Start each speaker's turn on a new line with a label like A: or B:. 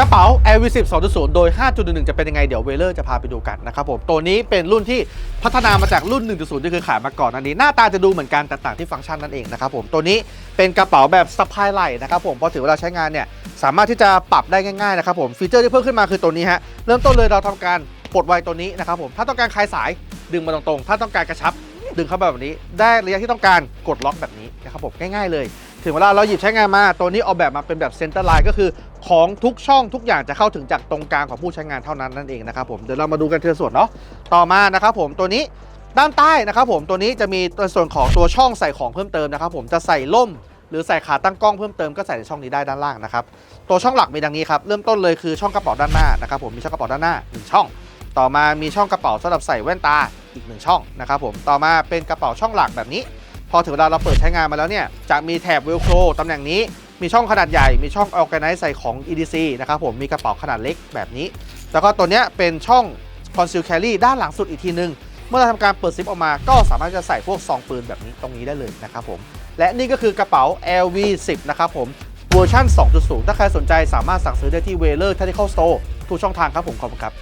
A: กระเป๋า LV10 2.0 โดย5.11จะเป็นยังไง เดี๋ยวเวเลอร์จะพาไปดูกันนะครับผม ตัวนี้เป็นรุ่นที่พัฒนามาจากรุ่น 1.0 ที่เคยขายมาก่อนอันนี้ หน้าตาจะดูเหมือนกันแต่ต่างที่ฟังก์ชันนั่นเองนะครับผม ตัวนี้เป็นกระเป๋าแบบสะพายไหล่นะครับผม พอถึงเวลาใช้งานเนี่ย สามารถที่จะปรับได้ง่ายๆนะครับผม ฟีเจอร์ที่เพิ่มขึ้นมาคือตัวนี้ฮะ เริ่มต้นเลยเราทำการปลดไวตัวนี้นะครับผม ถ้าต้องการคลายสายดึงมาตรงๆ ถ้าต้องการกระชับ ดึงเข้าแบบนี้ ได้ระยะที่ต้องการกดล็อกแบบนี้นะครับผมง่ายๆเลย ถึงเวลาเราหยิบใช้งานมา ตัวนี้ออกแบบมาเป็นแบบเซนเตอร์ไลน์ก็คือของทุกช่องทุกอย่างจะเข้าถึงจากตรงกลางของผู้ใช้งานเท่านั้นนั่นเองนะครับผมเดี๋ยวเรามาดูกันทีละส่วนเนาะต่อมานะครับผมตัวนี้ด้านใต้นะครับผมตัวนี้จะมีตัวส่วนของตัวช่องใส่ของเพิ่มเติมนะครับผมจะใส่ล่มหรือใส่ขาตั้งกล้องเพิ่มเติมก็ใส่ในช่องนี้ได้ด้านล่างนะครับตัวช่องหลักมีดังนี้ครับเริ่มต้นเลยคือช่องกระเป๋าด้านหน้านะครับผมมีช่องกระเป๋าด้านหน้าหนึ่งช่อง ต่อมามีช่องกระเป๋าสำหรับใส่แว่นตาอีกหนึ่งช่องนะครับผมต่อมาเป็นกระเป๋าช่องหลักแบบนี้ พอถึงเวลาเราเปิดใช้งานมาแล้วเนี่ยจะมีแถบเวลโครตำแหน่งนี้มีช่องขนาดใหญ่ มีช่อง Organize ใส่ของ EDC นะครับผม มีกระเป๋าขนาดเล็กแบบนี้ แล้วก็ตัวเนี้ยเป็นช่อง Conceal Carry ด้านหลังสุดอีกทีนึง เมื่อเราทำการเปิดซิปออกมา ก็สามารถจะใส่พวกซองปืนแบบนี้ตรงนี้ได้เลยนะครับผม และนี่ก็คือกระเป๋า LV10 นะครับผม เวอร์ชัน2.0 ถ้าใครสนใจสามารถสั่งซื้อได้ที่ w a l e r Tactical Store ทุกช่องทางครับผม ขอบคุณครับ